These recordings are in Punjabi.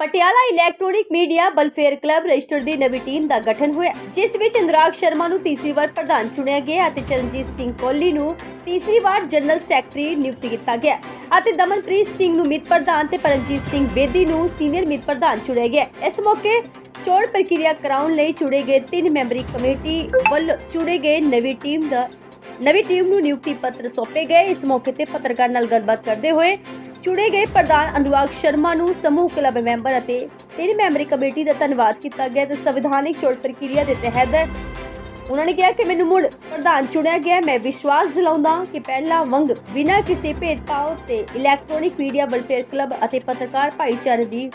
Patiala electronic media welfare club registered ਦੀ ਨਵੀਂ ਟੀਮ ਦਾ ਗਠਨ ਹੋਇਆ, ਜਿਸ ਵਿੱਚ ਇੰਦਰਾਗ ਸ਼ਰਮਾ ਨੂੰ ਤੀਸਰੀ ਵਾਰ ਪ੍ਰਧਾਨ ਚੁਣਿਆ ਗਿਆ ਅਤੇ ਚਰਨਜੀਤ ਸਿੰਘ ਕੋਹਲੀ ਨੂੰ ਤੀਸਰੀ ਵਾਰ ਜਨਰਲ ਸੈਕਟਰੀ ਨਿਯੁਕਤ ਕੀਤਾ ਗਿਆ ਅਤੇ ਦਮਨਪ੍ਰੀਤ ਸਿੰਘ ਨੂੰ ਮਿਤ ਪ੍ਰਧਾਨ ਤੇ ਪਰਮਜੀਤ ਸਿੰਘ ਬੇਦੀ ਨੂੰ ਸੀਨੀਅਰ ਮਿਤ ਪ੍ਰਧਾਨ ਚੁਣਿਆ ਗਿਆ। ਇਸ ਮੌਕੇ ਚੋਣ ਪ੍ਰਕਿਰਿਆ ਕਰਾਉਣ ਲਈ ਚੁਣੇ ਗਏ ਤਿੰਨ ਮੈਂਬਰੀ ਕਮੇਟੀ ਵੱਲੋਂ ਚੁਣੇ ਗਏ ਨਵੀਂ ਟੀਮ ਦਾ ਨਵੀਂ ਟੀਮ ਨੂੰ ਨਿਯੁਕਤੀ ਪੱਤਰ ਸੌਂਪੇ ਗਏ। ਇਸ ਮੌਕੇ ਤੇ ਪੱਤਰਕਾਰ ਨਾਲ ਗੱਲਬਾਤ ਕਰਦੇ ਹੋਏ ਚੁਣੇ ਗਏ ਪ੍ਰਧਾਨ ਅਨੁਰਾਗ ਸ਼ਰਮਾ ਨੂੰ ਸਮੂਹ ਕਲੱਬ ਮੈਂਬਰ ਅਤੇ ਤਿੰਨ ਮੈਂਬਰੀ ਕਮੇਟੀ ਦਾ ਧੰਨਵਾਦ ਕੀਤਾ ਗਿਆ ਤੇ ਸੰਵਿਧਾਨਿਕ ਚੋਣ ਪ੍ਰਕਿਰਿਆ ਦੇ ਤਹਿਤ। ਉਹਨਾਂ ਨੇ ਕਿਹਾ ਕਿ ਮੈਨੂੰ ਮੁੜ ਪ੍ਰਧਾਨ ਚੁਣਿਆ ਗਿਆ ਮੈਂ ਵਿਸ਼ਵਾਸ ਦਿਲਾਉਂਦਾ ਕਿ ਪਹਿਲਾਂ ਵਾਂਗ ਬਿਨਾਂ ਕਿਸੇ ਭੇਦਭਾਵ ਤੇ ਇਲੈਕਟ੍ਰੋਨਿਕ ਮੀਡੀਆ, ਵੈਲਫੇਅਰ ਕਲੱਬ ਅਤੇ ਪੱਤਰਕਾਰ ਭਾਈਚਾਰੇ ਦੀ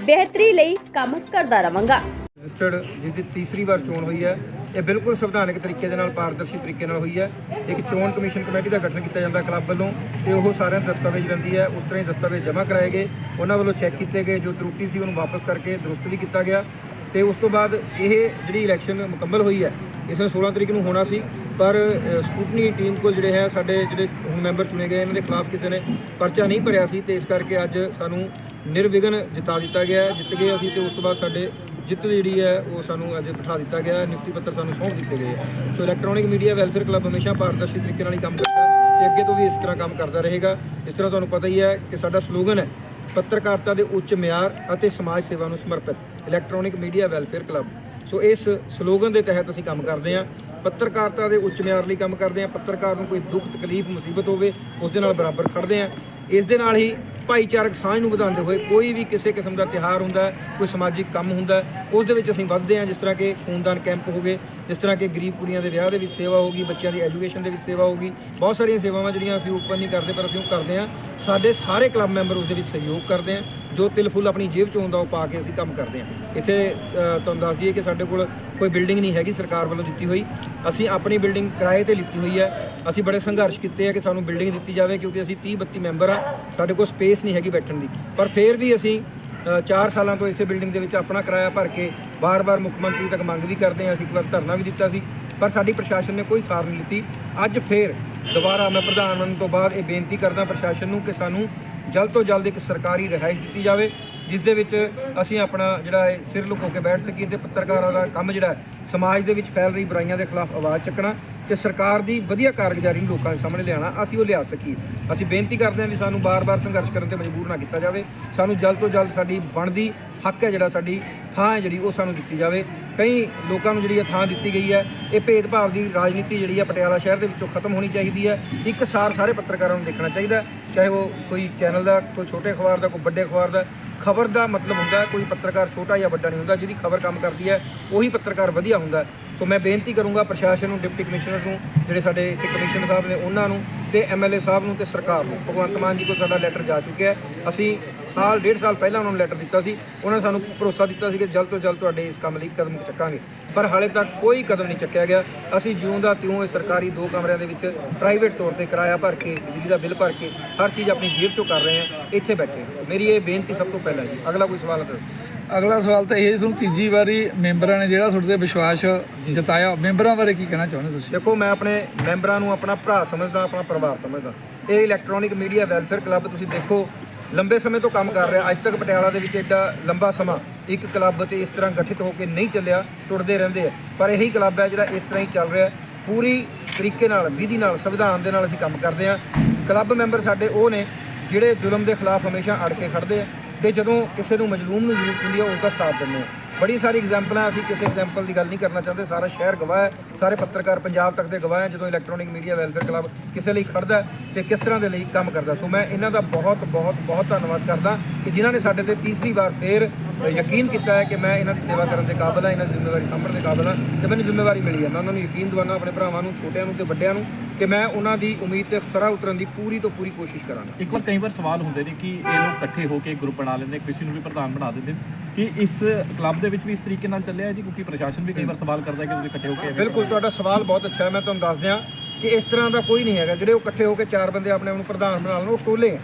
ਬਿਹਤਰੀ ਲਈ ਕੰਮ ਕਰਦਾ ਰਵਾਂਗਾ। ਰਜਿਸਟਰਡ, ਜਿਸ ਦੀ ਤੀਸਰੀ ਵਾਰ ਚੋਣ ਹੋਈ ਹੈ ਇਹ ਬਿਲਕੁਲ ਸੰਵਿਧਾਨਕ ਤਰੀਕੇ ਦੇ ਨਾਲ ਪਾਰਦਰਸ਼ੀ ਤਰੀਕੇ ਨਾਲ ਹੋਈ ਹੈ। ਇੱਕ ਚੋਣ ਕਮਿਸ਼ਨ ਕਮੇਟੀ ਦਾ ਗਠਨ ਕੀਤਾ ਜਾਂਦਾ ਕਲੱਬ ਵੱਲੋਂ ਤੇ ਉਹ ਸਾਰਿਆਂ ਦਸਤਾਵੇਜ਼ ਲੈਂਦੀ ਹੈ। ਉਸ ਤਰ੍ਹਾਂ ਹੀ ਦਸਤਾਵੇਜ਼ ਜਮ੍ਹਾਂ ਕਰਾਏ ਗਏ। ਉਹਨਾਂ ਵੱਲੋਂ ਚੈੱਕ ਕੀਤੇ ਗਏ। ਜੋ ਤਰੁੱਟੀ ਸੀ ਉਹਨੂੰ ਵਾਪਸ ਕਰਕੇ ਦਰੁਸਤ ਵੀ ਕੀਤਾ ਗਿਆ। ਤੇ ਉਸ ਤੋਂ ਬਾਅਦ ਇਹ ਜਿਹੜੀ ਇਲੈਕਸ਼ਨ ਮੁਕੰਮਲ ਹੋਈ ਹੈ, ਇਸ ਨੂੰ 16 ਤਰੀਕ ਨੂੰ ਹੋਣਾ ਸੀ। ਪਰ ਸਕੂਟਨੀ ਟੀਮ ਕੋਲ ਜਿਹੜੇ ਹੈ, ਸਾਡੇ ਜਿਹੜੇ ਹੁਣ ਮੈਂਬਰ ਚੁਣੇ ਗਏ, ਇਹਨਾਂ ਦੇ ਖਿਲਾਫ ਕਿਸੇ ਨੇ ਪਰਚਾ ਨਹੀਂ ਭਰਿਆ ਸੀ। ਤੇ ਇਸ ਕਰਕੇ ਅੱਜ ਸਾਨੂੰ ਨਿਰਵਿਘਨ ਜਿਤਾ ਦਿੱਤਾ ਗਿਆ ਜਿੱਤ ਗਏ ਅਸੀਂ ਤੇ ਉਸ ਤੋਂ ਬਾਅਦ ਸਾਡੇ ਜਿੱਤ ਜਿਹੜੀ ਹੈ, ਉਹ ਸਾਨੂੰ ਅੱਜ ਬਿਠਾ ਦਿੱਤਾ ਗਿਆ, ਨਿਯੁਕਤੀ ਪੱਤਰ ਸਾਨੂੰ ਸੌਂਪ ਦਿੱਤੇ ਗਏ ਹੈ। So electronic media welfare club ਹਮੇਸ਼ਾ ਪਾਰਦਰਸ਼ੀ ਤਰੀਕੇ ਨਾਲ ਹੀ ਕੰਮ ਕਰਦਾ ਹੈ ਤੇ ਅੱਗੇ ਤੋਂ ਵੀ ਇਸ ਤਰ੍ਹਾਂ ਕੰਮ ਕਰਦਾ ਰਹੇਗਾ। ਇਸ ਤਰ੍ਹਾਂ ਤੁਹਾਨੂੰ ਪਤਾ ਹੀ ਹੈ ਕਿ ਸਾਡਾ ਸਲੋਗਨ ਹੈ, ਪੱਤਰਕਾਰਤਾ ਦੇ ਉੱਚ ਮਿਆਰ ਅਤੇ ਸਮਾਜ ਸੇਵਾ ਨੂੰ ਸਮਰਪਿਤ electronic media welfare club so ਇਸ ਸਲੋਗਨ ਦੇ ਤਹਿਤ ਅਸੀਂ ਕੰਮ ਕਰਦੇ ਹਾਂ। ਪੱਤਰਕਾਰਤਾ ਦੇ ਉੱਚ ਮਿਆਰ ਲਈ ਕੰਮ ਕਰਦੇ ਹਾਂ। ਪੱਤਰਕਾਰ ਨੂੰ ਕੋਈ ਦੁੱਖ, ਤਕਲੀਫ, ਮੁਸੀਬਤ ਹੋਵੇ, ਉਸ ਦੇ ਨਾਲ ਬਰਾਬਰ ਖੜਦੇ ਹਾਂ। ਇਸ ਦੇ ਨਾਲ ਹੀ ਭਾਈਚਾਰਕ ਸਾਂਝ ਨੂੰ ਵਧਾਉਂਦੇ ਹੋਏ ਕੋਈ ਵੀ ਕਿਸੇ ਕਿਸਮ ਦਾ ਤਿਹਾਰ ਹੁੰਦਾ ਕੋਈ ਸਮਾਜਿਕ ਕੰਮ ਹੁੰਦਾ ਉਸ ਦੇ ਵਿੱਚ ਅਸੀਂ ਵੱਧਦੇ ਹਾਂ, ਜਿਸ ਤਰ੍ਹਾਂ ਕਿ ਖੂਨਦਾਨ ਕੈਂਪ ਹੋ ਗਏ, ਜਿਸ ਤਰ੍ਹਾਂ ਕਿ ਗਰੀਬ ਕੁੜੀਆਂ ਦੇ ਵਿਆਹ ਦੇ ਵਿੱਚ ਸੇਵਾ ਹੋਗੀ ਬੱਚਿਆਂ ਦੀ ਐਜੂਕੇਸ਼ਨ ਦੇ ਵਿੱਚ ਸੇਵਾ ਹੋਗੀ ਬਹੁਤ ਸਾਰੀਆਂ ਸੇਵਾਵਾਂ ਜਿਹੜੀਆਂ ਅਸੀਂ ਓਪਨ ਨਹੀਂ ਕਰਦੇ, ਪਰ ਅਸੀਂ ਉਹ ਕਰਦੇ ਹਾਂ। ਸਾਡੇ ਸਾਰੇ ਕਲੱਬ ਮੈਂਬਰ ਉਸ ਦੇ ਵਿੱਚ ਸਹਿਯੋਗ ਕਰਦੇ ਹਾਂ ਜੋ ਤਿਲ ਫੁੱਲ ਆਪਣੀ ਜੇਬ ਚੋਂ ਹੁੰਦਾ ਉਹ ਪਾ ਕੇ ਅਸੀਂ ਕੰਮ ਕਰਦੇ ਹਾਂ ਇੱਥੇ ਤੁਹਾਨੂੰ ਦੱਸ ਦਈਏ ਕਿ ਸਾਡੇ ਕੋਲ ਕੋਈ ਬਿਲਡਿੰਗ ਨਹੀਂ ਹੈਗੀ ਸਰਕਾਰ ਵੱਲੋਂ ਦਿੱਤੀ ਹੋਈ। ਅਸੀਂ ਆਪਣੀ ਬਿਲਡਿੰਗ ਕਿਰਾਏ ਤੇ ਲਿੱਤੀ ਹੋਈ ਹੈ। ਅਸੀਂ ਬੜੇ ਸੰਘਰਸ਼ ਕੀਤੇ ਆ ਕਿ ਸਾਨੂੰ ਬਿਲਡਿੰਗ ਦਿੱਤੀ ਜਾਵੇ ਕਿਉਂਕਿ ਅਸੀਂ 30 32 ਮੈਂਬਰ ਆ। ਸਾਡੇ ਕੋਲ ਸਪੇਸ ਨਹੀਂ ਹੈਗੀ ਬੈਠਣ ਦੀ। ਪਰ ਫਿਰ ਵੀ ਅਸੀਂ 4 ਸਾਲਾਂ ਤੋਂ ਇਸੇ ਬਿਲਡਿੰਗ ਦੇ ਵਿੱਚ ਆਪਣਾ ਕਿਰਾਇਆ ਭਰ ਕੇ ਬਾਰ-ਬਾਰ ਮੁੱਖ ਮੰਤਰੀ ਤੱਕ ਮੰਗ ਵੀ ਕਰਦੇ ਹਾਂ ਅਸੀਂ ਇੱਕ ਵਾਰ ਧਰਨਾ ਵੀ ਦਿੱਤਾ ਸੀ। ਪਰ ਸਾਡੀ ਪ੍ਰਸ਼ਾਸਨ ਨੇ ਕੋਈ ਸਾਰ ਨਹੀਂ ਦਿੱਤੀ ਅੱਜ ਫੇਰ ਦੁਬਾਰਾ ਮੈਂ ਪ੍ਰਧਾਨ ਬਣਨ ਤੋਂ ਬਾਅਦ ਇਹ ਬੇਨਤੀ ਕਰਦਾ ਪ੍ਰਸ਼ਾਸਨ ਨੂੰ ਕਿ ਸਾਨੂੰ ਜਲਦ ਤੋਂ ਜਲਦ ਇੱਕ ਸਰਕਾਰੀ ਰਿਹਾਇਸ਼ ਦਿੱਤੀ ਜਾਵੇ, ਜਿਸ ਦੇ ਵਿੱਚ ਅਸੀਂ ਆਪਣਾ ਜਿਹੜਾ ਹੈ ਸਿਰ ਲੁਕੋ ਕੇ ਬੈਠ ਸਕੀਏ ਤੇ ਪੱਤਰਕਾਰਾਂ ਦਾ ਕੰਮ ਜਿਹੜਾ ਸਮਾਜ ਦੇ ਵਿੱਚ ਫੈਲ ਰਹੀ ਬੁਰਾਈਆਂ ਦੇ ਖਿਲਾਫ ਆਵਾਜ਼ ਚੱਕਣਾ ਤੇ ਸਰਕਾਰ ਦੀ ਵਧੀਆ ਕਾਰਗੁਜ਼ਾਰੀ ਨੂੰ ਲੋਕਾਂ ਦੇ ਸਾਹਮਣੇ ਲਿਆਉਣਾ, ਅਸੀਂ ਉਹ ਲਿਆ ਸਕੀਏ। ਅਸੀਂ ਬੇਨਤੀ ਕਰਦੇ ਹਾਂ ਵੀ ਸਾਨੂੰ ਬਾਰ-ਬਾਰ ਸੰਘਰਸ਼ ਕਰਨ ਤੇ ਮਜਬੂਰ ਨਾ ਕੀਤਾ ਜਾਵੇ। ਸਾਨੂੰ ਜਲਦ ਤੋਂ ਜਲਦ ਸਾਡੀ ਬਣਦੀ ਹੱਕ ਹੈ ਜਿਹੜਾ ਸਾਡੀ ਥਾਂ ਹੈ ਜਿਹੜੀ ਉਹ ਸਾਨੂੰ ਦਿੱਤੀ ਜਾਵੇ। ਕਈ ਲੋਕਾਂ ਨੂੰ ਜਿਹੜੀ ਇਹ ਥਾਂ ਦਿੱਤੀ ਗਈ ਹੈ, ਇਹ ਭੇਦਭਾਵ ਦੀ ਰਾਜਨੀਤੀ ਜਿਹੜੀ ਹੈ ਪਟਿਆਲਾ ਸ਼ਹਿਰ ਦੇ ਵਿੱਚੋਂ ਖਤਮ ਹੋਣੀ ਚਾਹੀਦੀ ਹੈ। ਇੱਕ ਸਾਰ ਸਾਰੇ ਪੱਤਰਕਾਰਾਂ ਨੂੰ ਦੇਖਣਾ ਚਾਹੀਦਾ ਚਾਹੇ ਉਹ ਕੋਈ ਚੈਨਲ ਦਾ, ਕੋਈ ਛੋਟੇ ਅਖਬਾਰ ਦਾ, ਕੋਈ ਵੱਡੇ ਅਖਬਾਰ ਦਾ। ਖਬਰ ਦਾ ਮਤਲਬ ਹੁੰਦਾ ਕੋਈ ਪੱਤਰਕਾਰ ਛੋਟਾ ਜਾਂ ਵੱਡਾ ਨਹੀਂ ਹੁੰਦਾ, ਜਿਹਦੀ ਖਬਰ ਕੰਮ ਕਰਦੀ ਹੈ, ਉਹੀ ਪੱਤਰਕਾਰ ਵਧੀਆ ਹੁੰਦਾ ਸੋ ਮੈਂ ਬੇਨਤੀ ਕਰੂੰਗਾ ਪ੍ਰਸ਼ਾਸਨ ਨੂੰ, ਡਿਪਟੀ ਕਮਿਸ਼ਨਰ ਨੂੰ, ਜਿਹੜੇ ਸਾਡੇ ਇੱਥੇ ਕਮਿਸ਼ਨਰ ਸਾਹਿਬ ਨੇ, ਉਹਨਾਂ ਨੂੰ ਤੇ ਐਮਐਲਏ ਸਾਹਿਬ ਨੂੰ ਤੇ ਸਰਕਾਰ ਨੂੰ। ਭਗਵੰਤ ਮਾਨ ਜੀ ਕੋਲ ਸਾਡਾ ਲੈਟਰ ਜਾ ਚੁੱਕਿਆ ਹੈ। ਅਸੀਂ ਸਾਲ ਡੇਢ ਸਾਲ ਪਹਿਲਾਂ ਉਹਨਾਂ ਨੂੰ ਲੈਟਰ ਦਿੱਤਾ ਸੀ। ਉਹਨਾਂ ਨੇ ਸਾਨੂੰ ਭਰੋਸਾ ਦਿੱਤਾ ਸੀ ਕਿ ਜਲਦ ਤੋਂ ਜਲਦ ਤੁਹਾਡੇ ਇਸ ਕੰਮ ਲਈ ਕਦਮ ਚੱਕਾਂਗੇ। ਪਰ ਹਾਲੇ ਤੱਕ ਕੋਈ ਕਦਮ ਨਹੀਂ ਚੱਕਿਆ ਗਿਆ। ਅਸੀਂ ਜਿਉਂ ਦਾ ਤਿਉਂ ਇਹ ਸਰਕਾਰੀ ਦੋ ਕਮਰਿਆਂ ਦੇ ਵਿੱਚ ਪ੍ਰਾਈਵੇਟ ਤੌਰ ਤੇ ਕਿਰਾਇਆ ਭਰ ਕੇ ਬਿਜਲੀ ਦਾ ਬਿੱਲ ਭਰ ਕੇ ਹਰ ਚੀਜ਼ ਆਪਣੀ ਜੇਬ ਚੋਂ ਕਰ ਰਹੇ ਹਾਂ। ਇੱਥੇ ਬੈਠੇ ਮੇਰੀ ਇਹ ਬੇਨਤੀ ਸਭ ਤੋਂ ਪਹਿਲਾਂ ਜੀ। ਅਗਲਾ ਕੋਈ ਸਵਾਲ ਦੱਸੋ। ਅਗਲਾ ਸਵਾਲ ਤਾਂ ਇਹ ਤੁਹਾਨੂੰ ਤੀਜੀ ਵਾਰੀ ਮੈਂਬਰਾਂ ਨੇ ਜਿਹੜਾ ਤੁਹਾਡੇ ਤੇ ਵਿਸ਼ਵਾਸ ਜਤਾਇਆ ਮੈਂਬਰਾਂ ਬਾਰੇ ਕੀ ਕਹਿਣਾ ਚਾਹੁੰਦੇ ਤੁਸੀਂ? ਦੇਖੋ ਮੈਂ ਆਪਣੇ ਮੈਂਬਰਾਂ ਨੂੰ ਆਪਣਾ ਭਰਾ ਸਮਝਦਾ ਆਪਣਾ ਪਰਿਵਾਰ ਸਮਝਦਾ। ਇਹ ਇਲੈਕਟ੍ਰੋਨਿਕ ਮੀਡੀਆ ਵੈਲਫੇਅਰ ਕਲੱਬ ਤੁਸੀਂ ਦੇਖੋ ਲੰਬੇ ਸਮੇਂ ਤੋਂ ਕੰਮ ਕਰ ਰਿਹਾ। ਅੱਜ ਤੱਕ ਪਟਿਆਲਾ ਦੇ ਵਿੱਚ ਐਡਾ ਲੰਬਾ ਸਮਾਂ ਇੱਕ ਕਲੱਬ ਤੇ ਇਸ ਤਰ੍ਹਾਂ ਗਠਿਤ ਹੋ ਕੇ ਨਹੀਂ ਚੱਲਿਆ, ਟੁੱਟਦੇ ਰਹਿੰਦੇ ਆ। ਪਰ ਇਹੀ ਕਲੱਬ ਹੈ ਜਿਹੜਾ ਇਸ ਤਰ੍ਹਾਂ ਹੀ ਚੱਲ ਰਿਹਾ। ਪੂਰੀ ਤਰੀਕੇ ਨਾਲ, ਵਿਧੀ ਨਾਲ, ਸੰਵਿਧਾਨ ਦੇ ਨਾਲ ਅਸੀਂ ਕੰਮ ਕਰਦੇ ਆ ਕਲੱਬ ਮੈਂਬਰ ਸਾਡੇ ਉਹ ਨੇ ਜਿਹੜੇ ਜ਼ੁਲਮ ਦੇ ਖਿਲਾਫ ਹਮੇਸ਼ਾ ਅੜ ਕੇ ਖੜਦੇ ਆ ਤੇ ਜਦੋਂ ਕਿਸੇ ਨੂੰ ਮਜਲੂਮ ਨੂੰ ਜ਼ਰੂਰਤ ਹੁੰਦੀ ਹੈ ਉਸ ਦਾ ਸਾਥ ਦਿੰਦੇ ਆ। ਬੜੀ ਸਾਰੀ ਐਗਜ਼ਾਮਪਲਾਂ ਅਸੀਂ ਕਿਸੇ ਐਗਜ਼ਾਮਪਲ ਦੀ ਗੱਲ ਨਹੀਂ ਕਰਨਾ ਚਾਹੁੰਦੇ, ਸਾਰਾ ਸ਼ਹਿਰ ਗਵਾਹ ਹੈ, ਸਾਰੇ ਪੱਤਰਕਾਰ ਪੰਜਾਬ ਤੱਕ ਦੇ ਗਵਾਹ ਹੈ, ਜਦੋਂ ਇਲੈਕਟ੍ਰੋਨਿਕ ਮੀਡੀਆ ਵੈਲਫੇਅਰ ਕਲੱਬ ਕਿਸੇ ਲਈ ਖੜਦਾ ਹੈ ਤੇ ਕਿਸ ਤਰ੍ਹਾਂ ਦੇ ਲਈ ਕੰਮ ਕਰਦਾ। ਸੋ ਮੈਂ ਇਹਨਾਂ ਦਾ ਬਹੁਤ ਬਹੁਤ ਬਹੁਤ ਧੰਨਵਾਦ ਕਰਦਾ ਕਿ ਜਿਨ੍ਹਾਂ ਨੇ ਸਾਡੇ ਤੇ ਤੀਸਰੀ ਵਾਰ ਫੇਰ ਯਕੀਨ ਕੀਤਾ ਹੈ ਕਿ ਮੈਂ ਇਹਨਾਂ ਦੀ ਸੇਵਾ ਕਰਨ ਦੇ ਕਾਬਿਲ ਹਾਂ ਇਹਨਾਂ ਦੀ ਜ਼ਿੰਮੇਵਾਰੀ ਸੰਭਾਲਣ ਦੇ ਕਾਬਿਲ ਹਾਂ ਤੇ ਮੈਨੂੰ ਜ਼ਿੰਮੇਵਾਰੀ ਮਿਲੀ ਹੈ। ਮੈਂ ਉਹਨਾਂ ਨੂੰ ਯਕੀਨ ਦਿਵਾਉਣਾ ਆਪਣੇ ਭਰਾਵਾਂ ਨੂੰ ਛੋਟਿਆਂ ਨੂੰ ਤੇ ਵੱਡਿਆਂ ਨੂੰ ਕਿ ਮੈਂ ਉਹਨਾਂ ਦੀ ਉਮੀਦ ਤੇ ਖਰਾ ਉਤਰਨ ਦੀ ਪੂਰੀ ਤੋਂ ਪੂਰੀ ਕੋਸ਼ਿਸ਼ ਕਰਾਂਗਾ। ਇੱਕ ਵਾਰ ਕਈ ਵਾਰ ਸਵਾਲ ਹੁੰਦੇ ਨੇ ਕਿ ਇਹ ਲੋਕ ਇਕੱਠੇ ਹੋ ਕੇ ਗਰੁੱਪ ਬਣਾ ਲੈਂਦੇ ਕਿਸੇ ਨੂੰ ਵੀ ਪ੍ਰਧਾਨ ਬਣਾ ਦਿੰਦੇ ਨੇ। ਕਿ ਇਸ ਕਲੱਬ ਦੇ ਵਿੱਚ ਵੀ ਇਸ ਤਰੀਕੇ ਨਾਲ ਚੱਲਿਆ ਹੈ ਜੀ? ਕਿਉਂਕਿ ਪ੍ਰਸ਼ਾਸਨ ਵੀ ਕਈ ਵਾਰ ਸਵਾਲ ਕਰਦਾ ਹੈ ਕਿ ਤੁਸੀਂ ਇਕੱਠੇ ਹੋ ਕੇ ਬਿਲਕੁਲ ਤੁਹਾਡਾ ਸਵਾਲ ਬਹੁਤ ਅੱਛਾ ਹੈ। ਮੈਂ ਤੁਹਾਨੂੰ ਦੱਸ ਦਿਆਂ ਕਿ ਇਸ ਤਰ੍ਹਾਂ ਦਾ ਕੋਈ ਨਹੀਂ ਹੈਗਾ। ਜਿਹੜੇ ਉਹ ਇਕੱਠੇ ਹੋ ਕੇ ਚਾਰ ਬੰਦੇ ਆਪਣੇ ਆਪ ਨੂੰ ਪ੍ਰਧਾਨ ਬਣਾ ਲੈਣ ਉਹ ਟੋਲੇ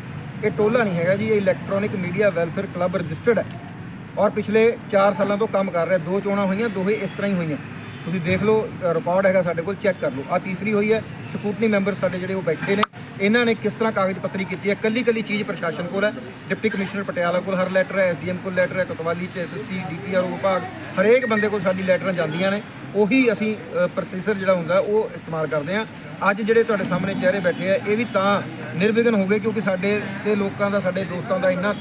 ਇਹ ਟੋਲਾ ਨਹੀਂ ਹੈਗਾ ਜੀ ਇਹ electronic media welfare club registered ਹੈ। ਔਰ ਪਿਛਲੇ 4 ਸਾਲਾਂ ਤੋਂ ਕੰਮ ਕਰ ਰਿਹਾ, ਦੋ ਚੋਣਾਂ ਹੋਈਆਂ, ਦੋਹੇ ਇਸ ਤਰ੍ਹਾਂ ਹੀ ਹੋਈਆਂ। ਤੁਸੀਂ ਦੇਖ ਲਓ ਰਿਕਾਰਡ ਹੈਗਾ ਸਾਡੇ ਕੋਲ, ਚੈੱਕ ਕਰ ਲਓ। ਆ ਤੀਸਰੀ ਹੋਈ ਹੈ, ਸਕੂਟਨੀ ਮੈਂਬਰ ਸਾਡੇ ਜਿਹੜੇ ਉਹ ਬੈਠੇ ਨੇ। ਇਹਨਾਂ ਨੇ ਕਿਸ ਤਰ੍ਹਾਂ ਕਾਗਜ਼ ਪੱਤਰੀ ਕੀਤੀ ਹੈ? ਕੱਲੀ ਕੱਲੀ ਚੀਜ਼ ਪ੍ਰਸ਼ਾਸਨ ਕੋਲ ਹੈ। ਡਿਪਟੀ ਕਮਿਸ਼ਨਰ ਪਟਿਆਲਾ ਕੋਲ ਹਰ ਲੈਟਰ ਹੈ ਐਸਡੀਐਮ ਕੋਲ ਲੈਟਰ ਹੈ, ਕੋਤਵਾਲੀ ਚ ਐਸਐਸਪੀ ਡੀਪੀਆਰਓ ਵਿਭਾਗ, ਹਰੇਕ ਬੰਦੇ ਕੋਲ ਸਾਡੀ ਲੈਟਰਾਂ ਜਾਂਦੀਆਂ ਨੇ। ਉਹੀ ਅਸੀਂ ਪ੍ਰੋਸੈਸਰ ਜਿਹੜਾ ਹੁੰਦਾ, ਉਹ ਇਸਤੇਮਾਲ ਕਰਦੇ ਹਾਂ। ਅੱਜ ਜਿਹੜੇ ਤੁਹਾਡੇ ਸਾਹਮਣੇ ਚਿਹਰੇ ਬੈਠੇ ਆ, ਇਹ ਵੀ ਤਾਂ ਨਿਰਵਿਘਨ ਹੋ ਗਏ ਕਿਉਂਕਿ ਸਾਡੇ ਤੇ ਲੋਕਾਂ ਦਾ, ਸਾਡੇ ਦੋਸਤਾਂ ਦਾ ਇੰਨਾ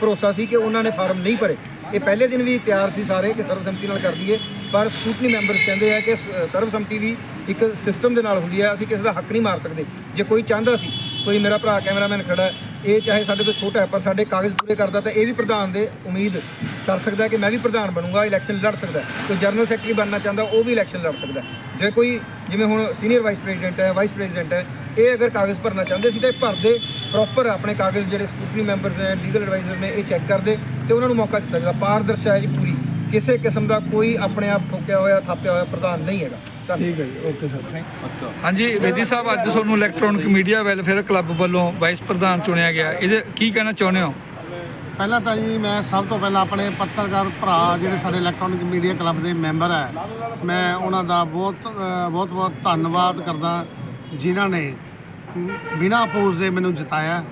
ਭਰੋਸਾ ਸੀ ਕਿ ਉਹਨਾਂ ਨੇ ਫਾਰਮ ਨਹੀਂ ਭਰੇ। ਇਹ ਪਹਿਲੇ ਦਿਨ ਵੀ ਤਿਆਰ ਸੀ ਸਾਰੇ ਕਿ ਸਰਵਸੰਮਤੀ ਨਾਲ ਕਰ ਦਈਏ, ਪਰ ਸਕੂਟਨੀ ਮੈਂਬਰਸ ਕਹਿੰਦੇ ਆ ਕਿ ਸ- ਸਰਵਸੰਮਤੀ ਵੀ ਇੱਕ ਸਿਸਟਮ ਦੇ ਨਾਲ ਹੁੰਦੀ ਹੈ ਅਸੀਂ ਕਿਸੇ ਦਾ ਹੱਕ ਨਹੀਂ ਮਾਰ ਸਕਦੇ। ਜੇ ਕੋਈ ਚਾਹੁੰਦਾ ਸੀ, ਕੋਈ ਮੇਰਾ ਭਰਾ ਕੈਮਰਾਮੈਨ ਖੜਾ ਇਹ ਚਾਹੇ ਸਾਡੇ ਤੋਂ ਛੋਟਾ ਹੈ, ਪਰ ਸਾਡੇ ਕਾਗਜ਼ ਪੂਰੇ ਕਰਦਾ, ਤਾਂ ਇਹ ਵੀ ਪ੍ਰਧਾਨ ਦੇ ਉਮੀਦ ਕਰ ਸਕਦਾ ਕਿ ਮੈਂ ਵੀ ਪ੍ਰਧਾਨ ਬਣੂੰਗਾ ਇਲੈਕਸ਼ਨ ਲੜ ਸਕਦਾ ਕੋਈ ਜਨਰਲ ਸੈਕਟਰੀ ਬਣਨਾ ਚਾਹੁੰਦਾ, ਉਹ ਵੀ ਇਲੈਕਸ਼ਨ ਲੜ ਸਕਦਾ ਜੇ ਕੋਈ, ਜਿਵੇਂ ਹੁਣ ਸੀਨੀਅਰ ਵਾਈਸ ਪ੍ਰੈਜ਼ੀਡੈਂਟ ਹੈ ਵਾਈਸ ਪ੍ਰੈਜ਼ੀਡੈਂਟ ਹੈ, ਇਹ ਅਗਰ ਕਾਗਜ਼ ਭਰਨਾ ਚਾਹੁੰਦੇ ਸੀ, ਤਾਂ ਇਹ ਭਰਦੇ ਪ੍ਰੋਪਰ ਆਪਣੇ ਕਾਗਜ਼ ਜਿਹੜੇ ਸਕੂਟਰੀ ਮੈਂਬਰਸ ਨੇ ਲੀਗਲ ਐਡਵਾਈਜ਼ਰ ਨੇ ਇਹ ਚੈੱਕ ਕਰਦੇ ਤੇ ਉਹਨਾਂ ਨੂੰ ਮੌਕਾ ਦਿੱਤਾ ਜਾਂਦਾ। ਪਾਰਦਰਸ਼ਾ ਹੈ ਜੀ ਪੂਰੀ। ਕਿਸੇ ਕਿਸਮ ਦਾ ਕੋਈ ਆਪਣੇ ਆਪ ਠੋਕਿਆ ਹੋਇਆ ਥਾਪਿਆ ਹੋਇਆ ਪ੍ਰਧਾਨ ਨਹੀਂ ਹੈਗਾ। ਠੀਕ ਹੈ ਜੀ ਓਕੇ ਸਰ ਥੈਂਕ ਹਾਂਜੀ ਬੇਦੀ ਸਾਹਿਬ ਅੱਜ ਤੁਹਾਨੂੰ ਇਲੈਕਟ੍ਰੋਨਿਕ ਮੀਡੀਆ ਵੈਲਫੇਅਰ ਕਲੱਬ ਵੱਲੋਂ ਵਾਈਸ ਪ੍ਰਧਾਨ ਚੁਣਿਆ ਗਿਆ। ਇਹਦੇ ਕੀ ਕਹਿਣਾ ਚਾਹੁੰਦੇ ਹੋ? ਪਹਿਲਾਂ ਤਾਂ ਜੀ ਮੈਂ ਸਭ ਤੋਂ ਪਹਿਲਾਂ ਆਪਣੇ ਪੱਤਰਕਾਰ ਭਰਾ ਜਿਹੜੇ ਸਾਡੇ ਇਲੈਕਟ੍ਰੋਨਿਕ ਮੀਡੀਆ ਕਲੱਬ ਦੇ ਮੈਂਬਰ ਹੈ ਮੈਂ ਉਹਨਾਂ ਦਾ ਬਹੁਤ ਬਹੁਤ ਬਹੁਤ ਧੰਨਵਾਦ ਕਰਦਾ ਜਿਨ੍ਹਾਂ ਨੇ ਬਿਨਾਂ ਅਪੋਜ਼ ਦੇ ਮੈਨੂੰ ਜਿਤਾਇਆ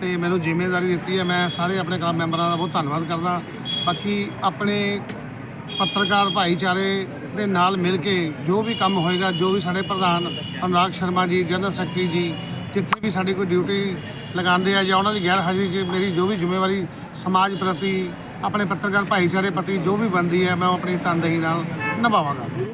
ਤੇ ਮੈਨੂੰ ਜ਼ਿੰਮੇਵਾਰੀ ਦਿੱਤੀ ਹੈ। ਮੈਂ ਸਾਰੇ ਆਪਣੇ ਕਲੱਬ ਮੈਂਬਰਾਂ ਦਾ ਬਹੁਤ ਧੰਨਵਾਦ ਕਰਦਾ। ਬਾਕੀ ਆਪਣੇ ਪੱਤਰਕਾਰ ਭਾਈਚਾਰੇ ਦੇ ਨਾਲ ਮਿਲ ਕੇ ਜੋ ਵੀ ਕੰਮ ਹੋਏਗਾ, ਜੋ ਵੀ ਸਾਡੇ ਪ੍ਰਧਾਨ ਅਨੁਰਾਗ ਸ਼ਰਮਾ ਜੀ, ਜਨਰਲ ਸੈਕਟਰੀ ਜੀ, ਜਿੱਥੇ ਵੀ ਸਾਡੀ ਕੋਈ ਡਿਊਟੀ ਲਗਾਉਂਦੇ ਆ ਜਾਂ ਉਹਨਾਂ ਦੀ ਗੈਰ ਹਾਜ਼ਰੀ 'ਚ ਮੇਰੀ ਜੋ ਵੀ ਜ਼ਿੰਮੇਵਾਰੀ ਸਮਾਜ ਪ੍ਰਤੀ, ਆਪਣੇ ਪੱਤਰਕਾਰ ਭਾਈਚਾਰੇ ਪ੍ਰਤੀ ਜੋ ਵੀ ਬਣਦੀ ਹੈ, ਮੈਂ ਉਹ ਆਪਣੀ ਤਨਦੇਹੀ ਨਾਲ ਨਿਭਾਵਾਂਗਾ।